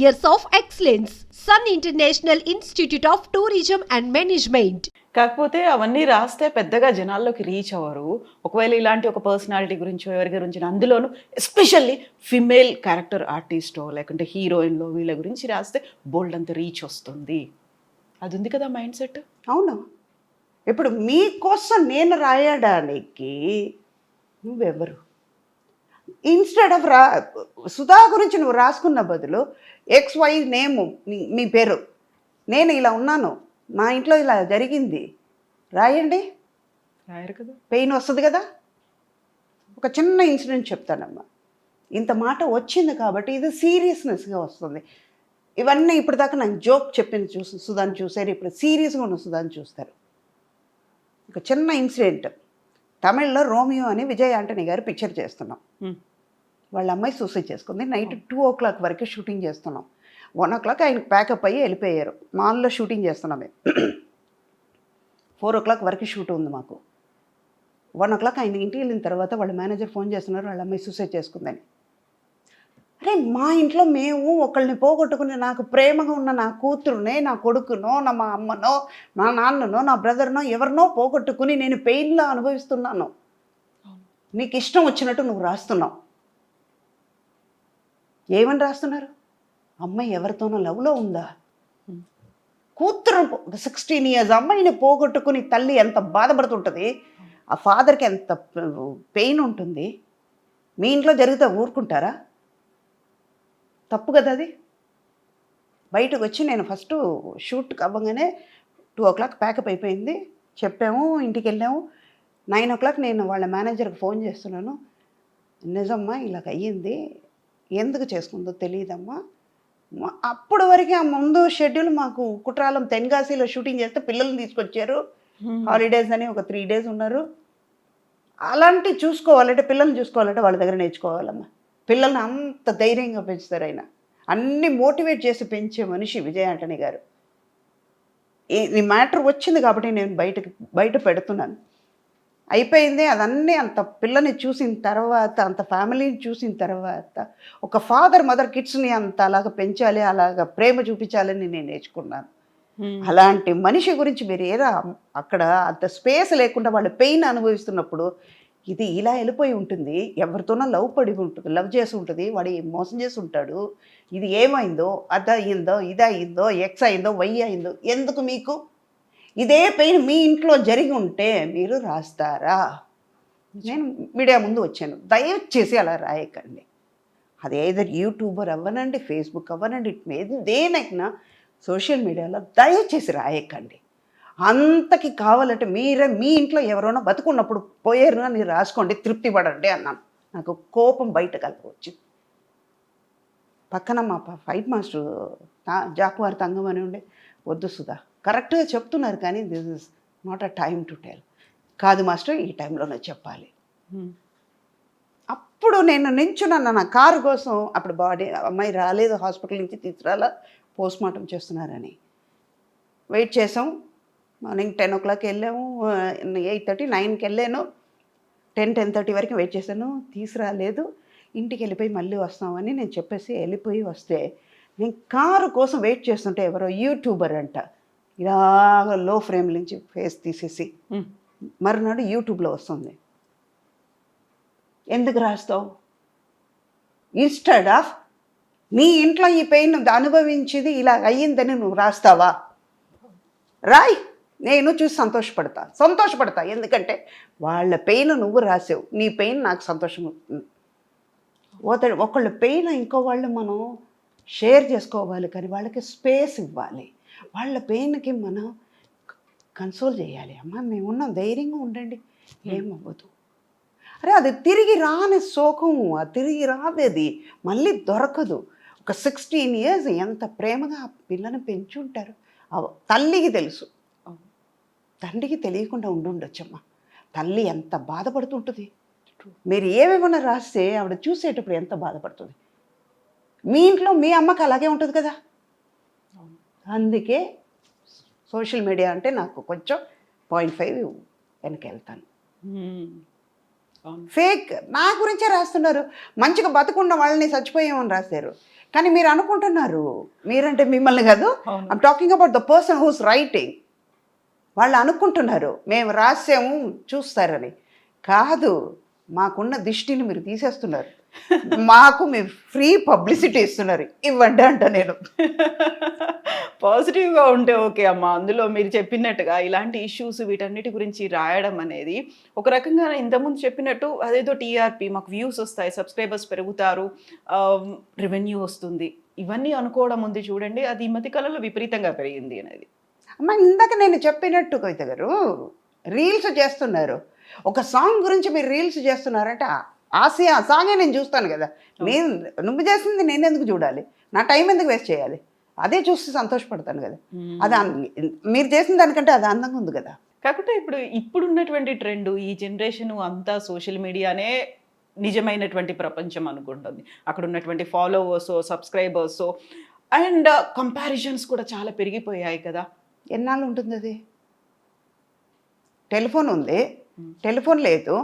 years of excellence. Sun International Institute of Tourism and Management. కాకపోతే అవన్నీ రాస్తే పెద్దగా జనాల్లోకి రీచ్ అవ్వరు ఒకవేళ ఇలాంటి ఒక పర్సనాలిటీ గురించో ఎవరి గురించి అందులోనూ ఎస్పెషల్లీ ఫిమేల్ క్యారెక్టర్ ఆర్టిస్టో లేకుంటే హీరోయిన్లో వీళ్ళ గురించి రాస్తే బోల్డ్ అంత రీచ్ వస్తుంది అది ఉంది కదా మైండ్ సెట్ అవును ఇప్పుడు మీకోసం నేను రాయడానికి నువ్వెవరు ఇన్స్టెడ్ ఆఫ్ రా సుధా గురించి నువ్వు రాసుకున్న బదులు ఎక్స్ వై నేమ్ మీ పేరు. నేను ఇలా ఉన్నాను. మా ఇంట్లో ఇలా జరిగింది. రాయండి. రాయరు కదా. పెయిన్ వస్తుంది కదా. ఒక చిన్న ఇన్సిడెంట్ చెప్తానమ్మా. ఇంత మాట వచ్చింది కాబట్టి ఇది సీరియస్నెస్గా వస్తుంది. ఇవన్నీ ఇప్పటిదాకా నాకు జోక్ చెప్పింది చూసి సుధాన్ని చూసారు. ఇప్పుడు సీరియస్గా ఉన్న సుధాన్ని చూస్తారు. ఒక చిన్న ఇన్సిడెంట్. తమిళ్ళో రోమియో అని విజయ్ ఆంటనీ గారు పిక్చర్ చేస్తున్నాం. వాళ్ళ అమ్మాయి సూసైడ్ చేసుకుంది. నైట్ టూ ఓ క్లాక్ వరకు షూటింగ్ చేస్తున్నాం. వన్ ఓ క్లాక్ ఆయనకు ప్యాకప్ అయ్యి వెళ్ళిపోయారు. మాల్లో షూటింగ్ చేస్తున్నాం మేము. ఫోర్ ఓ క్లాక్ వరకు షూట్ ఉంది మాకు. వన్ ఓ క్లాక్ ఆయన ఇంటికి వెళ్ళిన తర్వాత వాళ్ళ మేనేజర్ ఫోన్ చేస్తున్నారు. వాళ్ళ అమ్మాయి సూసైడ్ చేసుకుందని. అరే మా ఇంట్లో మేము ఒకళ్ళని పోగొట్టుకుని నాకు ప్రేమగా ఉన్న నా కూతురునే నా కొడుకునో నా మా అమ్మనో నా నాన్ననో నా బ్రదర్నో ఎవరినో పోగొట్టుకుని నేను పెయిన్లో అనుభవిస్తున్నాను. నీకు ఇష్టం వచ్చినట్టు నువ్వు రాస్తున్నావు. ఏమని రాస్తున్నారు? అమ్మాయి ఎవరితోనో లవ్లో ఉందా? కూతురు సిక్స్టీన్ ఇయర్స్ అమ్మాయిని పోగొట్టుకుని తల్లి ఎంత బాధపడుతుంటుంది? ఆ ఫాదర్కి ఎంత పెయిన్ ఉంటుంది? మీ ఇంట్లో జరిగితే ఊరుకుంటారా? తప్పు కదా అది? బయటకు వచ్చి నేను ఫస్ట్ షూట్ అవ్వగానే టూ ఓ క్లాక్ ప్యాకప్ అయిపోయింది. చెప్పాము ఇంటికి వెళ్ళాము. నైన్ ఓ క్లాక్ నేను వాళ్ళ మేనేజర్కి ఫోన్ చేస్తున్నాను. నిజమ్మా ఇలాగ అయ్యింది. ఎందుకు చేసుకుందో తెలియదమ్మా. అప్పుడు వరకు ఆ ముందు షెడ్యూల్ మాకు కుట్రాలం తెన్గాసిలో షూటింగ్ చేస్తే పిల్లల్ని తీసుకొచ్చారు. హాలిడేస్ అని ఒక త్రీ డేస్ ఉన్నారు. అలాంటి చూసుకోవాలంటే పిల్లల్ని చూసుకోవాలంటే వాళ్ళ దగ్గర నేర్చుకోవాలమ్మా. పిల్లల్ని అంత ధైర్యంగా పెంచుతారు ఆయన. అన్ని మోటివేట్ చేసి పెంచే మనిషి విజయ ఆంటనీ గారు. ఈ- మ్యాటర్ వచ్చింది కాబట్టి నేను బయటకు బయట పెడుతున్నాను. అయిపోయింది అదన్నీ అంత పిల్లని చూసిన తర్వాత అంత ఫ్యామిలీని చూసిన తర్వాత ఒక ఫాదర్ మదర్ కిడ్స్ని అంత అలాగ పెంచాలి అలాగ ప్రేమ చూపించాలని నేను నేర్చుకున్నాను. అలాంటి మనిషి గురించి మీరు ఏదో అక్కడ అంత స్పేస్ లేకుండా వాళ్ళు పెయిన్ అనుభవిస్తున్నప్పుడు ఇది ఇలా వెళ్ళిపోయి ఉంటుంది. ఎవరితోనో లవ్ పడి ఉంటుంది లవ్ చేసి ఉంటుంది. వాడు మోసం చేసి ఉంటాడు. ఇది ఏమైందో అది అయిందో ఇది అయిందో ఎక్స్ అయిందో వై అయిందో ఎందుకు మీకు? ఇదే పెయిన్ మీ ఇంట్లో జరిగి ఉంటే మీరు రాస్తారా? నేను మీడియా ముందు వచ్చాను. దయచేసి అలా రాయకండి. అది ఏదర్ యూట్యూబర్ అవ్వనండి ఫేస్బుక్ అవ్వనండి దేనైనా సోషల్ మీడియాలో దయచేసి రాయకండి. అంతకి కావాలంటే మీరే మీ ఇంట్లో ఎవరైనా బతుకున్నప్పుడు పోయారు అని రాసుకోండి తృప్తి పడండి అన్నాను. నాకు కోపం బయట కలిపి పక్కన మా ఫైట్ మాస్టర్ తా- జాకువారి తంగం అని ఉండే. వద్దు సుధా కరెక్ట్గా చెప్తున్నారు కానీ this is not a time to tell. కాదు మాస్టర్ ఈ టైంలోనే చెప్పాలి. అప్పుడు నేను నించున్నాను నా కారు కోసం. అప్పుడు బాడీ అమ్మాయి రాలేదు హాస్పిటల్ నుంచి తీసుకురాలా పోస్ట్ మార్టం చేస్తున్నారని. వెయిట్ చేసాం. మార్నింగ్ టెన్ ఓ క్లాక్ వెళ్ళాము ఎయిట్ థర్టీ నైన్కి వెళ్ళాను. టెన్ టెన్ థర్టీ వరకు వెయిట్ చేశాను. తీసుకురాలేదు. ఇంటికి వెళ్ళిపోయి మళ్ళీ వస్తామని నేను చెప్పేసి వెళ్ళిపోయి వస్తే నేను కారు కోసం వెయిట్ చేస్తుంటే ఎవరో యూట్యూబర్ అంట. ఇలాగ లో ఫ్రేమ్ నుంచి ఫేస్ తీసేసి మరునాడు యూట్యూబ్లో వస్తుంది. ఎందుకు రాస్తావు? ఇన్స్టెడ్ ఆఫ్ నీ ఇంట్లో ఈ పెయిన్ అనుభవించింది ఇలా అయ్యిందని నువ్వు రాస్తావా? రాయ్! నేను చూసి సంతోషపడతా సంతోషపడతా. ఎందుకంటే వాళ్ళ పెయిన్ నువ్వు రాసావు. నీ పెయిన్ నాకు సంతోషం ఒకళ్ళ ఒకళ్ళ పెయిన్ ఇంకో వాళ్ళు మనం షేర్ చేసుకోవాలి కానీ వాళ్ళకి స్పేస్ ఇవ్వాలి. వాళ్ళ పెయిన్కి మనం కన్సోల్ చేయాలి. అమ్మ మేమున్నాం ధైర్యంగా ఉండండి. ఏమవ్వదు అరే అది తిరిగి రాని శోకం అది తిరిగి రాదేది మళ్ళీ దొరకదు. ఒక సిక్స్టీన్ ఇయర్స్ ఎంత ప్రేమగా ఆ పిల్లని పెంచుంటారు. తల్లికి తెలుసు. తండ్రికి తెలియకుండా ఉండుండొచ్చమ్మా. తల్లి ఎంత బాధపడుతుంటుంది. మీరు ఏమేమన్నా రాస్తే ఆవిడ చూసేటప్పుడు ఎంత బాధపడుతుంది. మీ ఇంట్లో మీ అమ్మకి అలాగే ఉంటుంది కదా. అందుకే సోషల్ మీడియా అంటే నాకు కొంచెం పాయింట్ ఫైవ్ వెనక వెళ్తాను. ఫేక్ నా గురించే రాస్తున్నారు. మంచిగా బతుకున్న వాళ్ళని చచ్చిపోయామని రాశారు. కానీ మీరు అనుకుంటున్నారు. మీరంటే మిమ్మల్ని కాదు. I'm talking about the person who's writing వాళ్ళు అనుకుంటున్నారు మేము రాసాము చూస్తారని. కాదు మాకున్న దిష్టిని మీరు తీసేస్తున్నారు. మాకు మీరు ఫ్రీ పబ్లిసిటీ ఇస్తున్నారు. ఇవ్వండి అంట నేను. పాజిటివ్గా ఉంటే ఓకే అమ్మ. అందులో మీరు చెప్పినట్టుగా ఇలాంటి ఇష్యూస్ వీటన్నిటి గురించి రాయడం అనేది ఒక రకంగా ఇంతకుముందు చెప్పినట్టు అదేదో టీఆర్పీ మాకు వ్యూస్ వస్తాయి సబ్స్క్రైబర్స్ పెరుగుతారు రెవెన్యూ వస్తుంది. ఇవన్నీ అనుకోవడం ఉంది చూడండి అది ఈ మధ్య కాలంలో విపరీతంగా పెరిగింది అనేది. అమ్మ ఇందాక నేను చెప్పినట్టు కవిత గారు రీల్స్ చేస్తున్నారు. ఒక సాంగ్ గురించి మీరు రీల్స్ చేస్తున్నారంటే. ఆసియా ఆ సాంగే నేను చూస్తాను కదా. నేను నువ్వు చేసింది నేను ఎందుకు చూడాలి? నా టైం ఎందుకు వేస్ట్ చేయాలి? అదే చూసి సంతోషపడతాను కదా. అది మీరు చేసిన దానికంటే అది అందంగా ఉంది కదా. కాకపోతే ఇప్పుడు ఇప్పుడున్నటువంటి ట్రెండ్ ఈ జనరేషన్ అంతా సోషల్ మీడియానే నిజమైనటువంటి ప్రపంచం అనుకుంటుంది. అక్కడ ఉన్నటువంటి ఫాలోవర్స్ సబ్స్క్రైబర్స్ అండ్ కంపారిజన్స్ కూడా చాలా పెరిగిపోయాయి కదా. ఎన్నాళ్ళు ఉంటుంది అది టెలిఫోన్ ఉంది టెలిఫోన్ లేదు.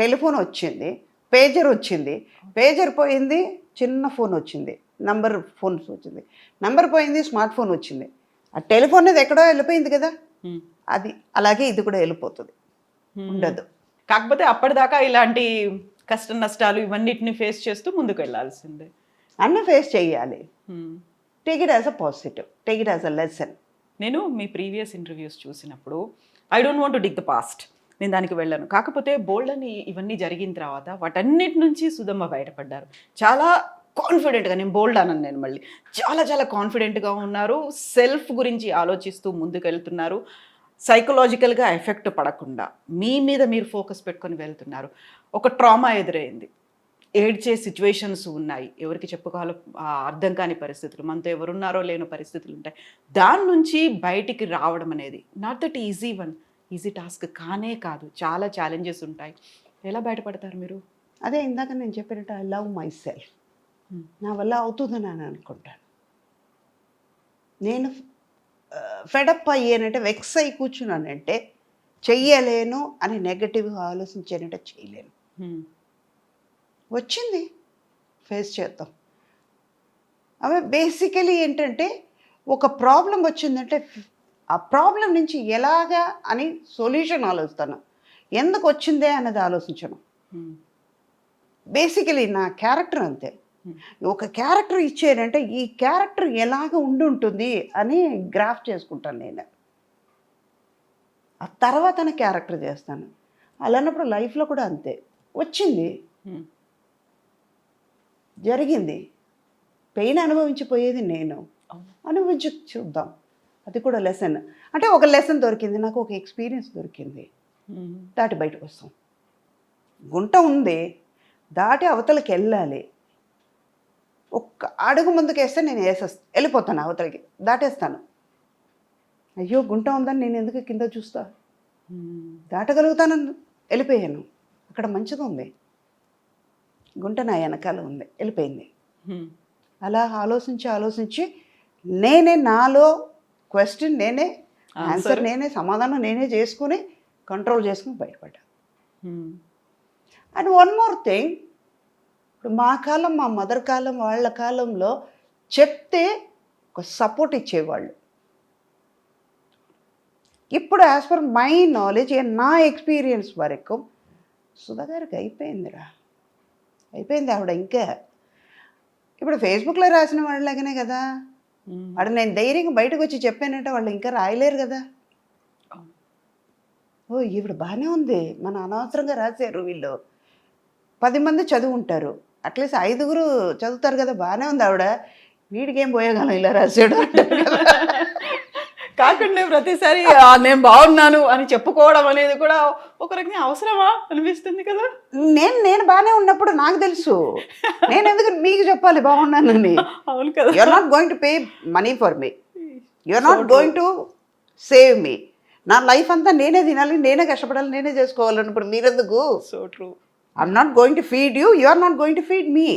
టెలిఫోన్ వచ్చింది పేజర్ వచ్చింది పేజర్ పోయింది చిన్న ఫోన్ వచ్చింది నంబర్ ఫోన్స్ వచ్చింది నంబర్ పోయింది స్మార్ట్ ఫోన్ వచ్చింది ఆ టెలిఫోన్ అనేది ఎక్కడో వెళ్ళిపోయింది కదా. అది అలాగే ఇది కూడా వెళ్ళిపోతుంది ఉండదు. కాకపోతే అప్పటిదాకా ఇలాంటి కష్ట నష్టాలు ఇవన్నిటిని ఫేస్ చేస్తూ ముందుకు వెళ్ళాల్సిందే అన్నీ ఫేస్ చేయాలి. Take it as a positive. Take it as a lesson. నేను మీ ప్రీవియస్ ఇంటర్వ్యూస్ చూసినప్పుడు I don't want to dig the past. నేను దానికి వెళ్ళాను. కాకపోతే బోల్డ్ అని ఇవన్నీ జరిగిన తర్వాత వాటన్నిటి నుంచి సుధమ్మ బయటపడ్డారు. చాలా కాన్ఫిడెంట్గా నేను బోల్డ్ అన్నాను నేను మళ్ళీ. చాలా చాలా కాన్ఫిడెంట్గా ఉన్నారు. సెల్ఫ్ గురించి ఆలోచిస్తూ ముందుకు వెళ్తున్నారు సైకలాజికల్గా ఎఫెక్ట్ పడకుండా మీ మీద మీరు ఫోకస్ పెట్టుకొని వెళ్తున్నారు. ఒక ట్రామా ఎదురైంది. ఏడ్చే సిచ్యువేషన్స్ ఉన్నాయి. ఎవరికి చెప్పుకోవాలో అర్థం కాని పరిస్థితులు మనతో ఎవరున్నారో లేని పరిస్థితులు ఉంటాయి. దాని నుంచి బయటికి రావడం అనేది not that easy one easy task కానే కాదు చాలా ఛాలెంజెస్ ఉంటాయి. ఎలా బయటపడతారు మీరు? అదే ఇందాక నేను చెప్పినట్టు ఐ లవ్ మై సెల్ఫ్ నా వల్ల అవుతుందని అని అనుకుంటాను. నేను ఫెడప్ అయ్యానంటే వెక్స్ అయి కూర్చున్నానంటే చెయ్యలేను అని నెగటివ్గా ఆలోచించానంటే చేయలేను Hmm. వచ్చింది. ఫేస్ చేద్దాం. అవి బేసికలీ ఏంటంటే ఒక ప్రాబ్లం వచ్చిందంటే ఆ ప్రాబ్లం నుంచి ఎలాగా అని సొల్యూషన్ ఆలోచిస్తాను. ఎందుకు వచ్చిందే అన్నది ఆలోచించను. బేసికలీ నా క్యారెక్టర్ అంతే. ఒక క్యారెక్టర్ ఇచ్చారంటే ఈ క్యారెక్టర్ ఎలాగ ఉండి ఉంటుంది అని గ్రాఫ్ చేసుకుంటాను నేను. ఆ తర్వాత నా క్యారెక్టర్ చేస్తాను. అలాన్నప్పుడు లైఫ్లో కూడా అంతే. వచ్చింది. జరిగింది. పెయిన్ అనుభవించిపోయేది నేను. అనుభవించి చూద్దాం. అది కూడా లెసన్. అంటే ఒక లెసన్ దొరికింది నాకు ఒక ఎక్స్పీరియన్స్ దొరికింది. దాటి బయటకు వస్తాం గుంట ఉంది దాటి అవతలకి వెళ్ళాలి. ఒక్క అడుగు ముందుకు వేస్తే నేను వేసేస్తా వెళ్ళిపోతాను అవతలకి దాటేస్తాను. అయ్యో గుంట ఉందని నేను ఎందుకు కింద చూస్తా. దాటగలుగుతానని వెళ్ళిపోయాను. అక్కడ మంచిగా ఉంది. గుంట నా వెనకాల ఉంది వెళ్ళిపోయింది. అలా ఆలోచించి ఆలోచించి నేనే నాలో క్వశ్చన్ నేనే ఆన్సర్ నేనే సమాధానం నేనే చేసుకుని కంట్రోల్ చేసుకుని బయటపడ్డా. అండ్ వన్ మోర్ థింగ్ ఇప్పుడు మా కాలం మా మదర్ కాలం వాళ్ళ కాలంలో చెప్తే ఒక సపోర్ట్ ఇచ్చేవాళ్ళు. ఇప్పుడు యాజ్ పర్ మై నాలెడ్జ్ నా ఎక్స్పీరియన్స్ వరకు సుధా గారికి అయిపోయిందిరా. అయిపోయింది ఆవిడ ఇంకా. ఇప్పుడు ఫేస్బుక్లో రాసిన వాళ్ళలాగానే కదా. వాడు నేను ధైర్యంగా బయటకు వచ్చి చెప్పానంటే వాళ్ళు ఇంకా రాయలేరు కదా. ఓ ఈవిడ బాగానే ఉంది. మన అనవసరంగా రాశారు వీళ్ళు. పది మంది చదువుంటారు. అట్లీస్ట్ ఐదుగురు చదువుతారు కదా. బాగానే ఉంది ఆవిడ. వీడికి ఏం పోయేగాలం ఇలా రాశాడు. కాకుండా ప్రతిసారి "ఆ, నేను బాగున్నాను అని చెప్పుకోవడం అనేది కూడా ఒక రకంగా అవసరమా అనిపిస్తుంది కదా? నేను నేను బాగానే ఉన్నప్పుడు నాకు తెలుసు. నేను ఎందుకు మీకు చెప్పాలి బాగున్నానని? అవును కదా. You're not going to pay money for me you're not going to save me నా లైఫ్ అంతా నేనే తినాలి నేనే కష్టపడాలి నేనే చేసుకోవాలన్నప్పుడు మీరెందుకు? So true I'm not going to feed you you are not going to feed me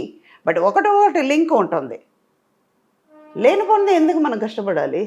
but ఒకటి ఒకటి లింక్ ఉంటుంది. లేనిపోయింది ఎందుకు మనం కష్టపడాలి?